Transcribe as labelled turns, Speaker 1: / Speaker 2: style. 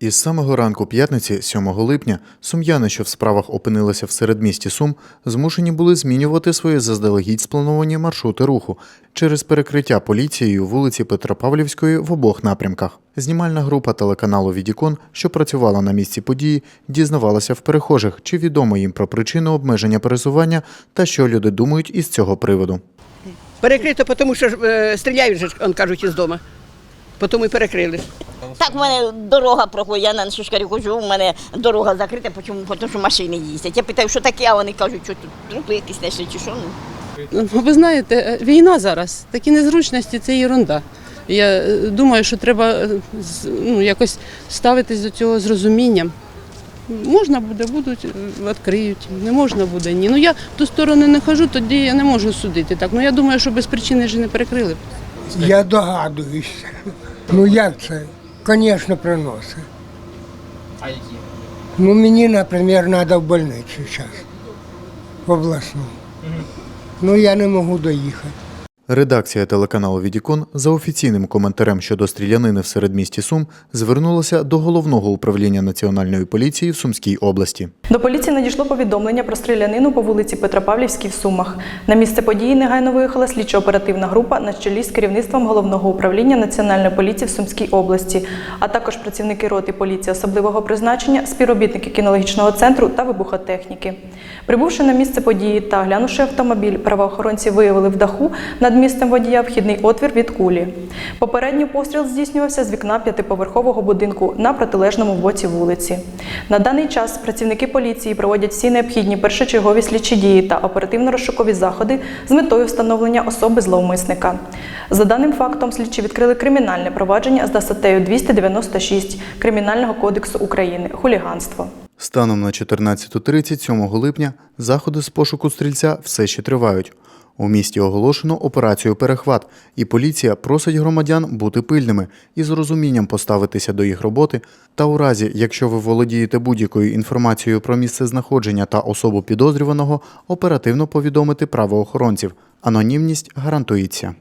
Speaker 1: Із самого ранку п'ятниці, 7 липня, сум'яни, що в справах опинилися в середмісті Сум, змушені були змінювати свої заздалегідь сплановані маршрути руху через перекриття поліцією вулиці Петропавлівської в обох напрямках. Знімальна група телеканалу Відікон, що працювала на місці події, дізнавалася в перехожих, чи відомо їм про причину обмеження пересування та що люди думають із цього приводу.
Speaker 2: Перекрито, тому що е, стріляють кажуть, із дому. Тому і перекрили.
Speaker 3: Так, в мене дорога проходить, я на Шишкарі хожу, у мене дорога закрита, чому? тому що машини їздять. Я питаю, що таке, а вони кажуть, що тут трупи якісь знайшли чи що. Ну.
Speaker 4: Ну, Ви знаєте, війна зараз, такі незручності це ерунда. Я е, думаю, що треба е, ну, якось ставитись до цього з розумінням. Можна буде, будуть, е, відкриють, не можна буде, ні. Ну я в ту сторону не хожу, тоді я не можу судити. Так, ну я думаю, що без причини ж не перекрили.
Speaker 5: Я догадуюсь. Ну як це? Звісно, приносить.
Speaker 6: А які?
Speaker 5: Ну мені, наприклад, треба в больницю зараз. В обласну. Ну я не можу доїхати.
Speaker 1: Редакція телеканалу Відікон за офіційним коментарем щодо стрілянини в середмісті Сум звернулася до головного управління національної поліції в Сумській області.
Speaker 7: До поліції надійшло повідомлення про стрілянину по вулиці Петропавлівській в Сумах. На місце події негайно виїхала слідчо-оперативна група на чолі з керівництвом головного управління Національної поліції в Сумській області, а також працівники роти поліції особливого призначення, співробітники кінологічного центру та вибухотехніки. Прибувши на місце події та оглянувши автомобіль, правоохоронці виявили в даху над місцем водія вхідний отвір від кулі. Попередній постріл здійснювався з вікна п'ятиповерхового будинку на протилежному боці вулиці. На даний час працівники поліції проводять всі необхідні першочергові слідчі дії та оперативно-розшукові заходи з метою встановлення особи зловмисника. За даним фактом, слідчі відкрили кримінальне провадження за статтею 296 Кримінального кодексу України хуліганство.
Speaker 1: Станом на 14.30 7 липня заходи з пошуку стрільця все ще тривають. У місті оголошено операцію Перехват, і поліція просить громадян бути пильними і з розумінням поставитися до їх роботи. Та у разі, якщо ви володієте будь-якою інформацією про місце знаходження та особу підозрюваного, оперативно повідомити правоохоронців. Анонімність гарантується.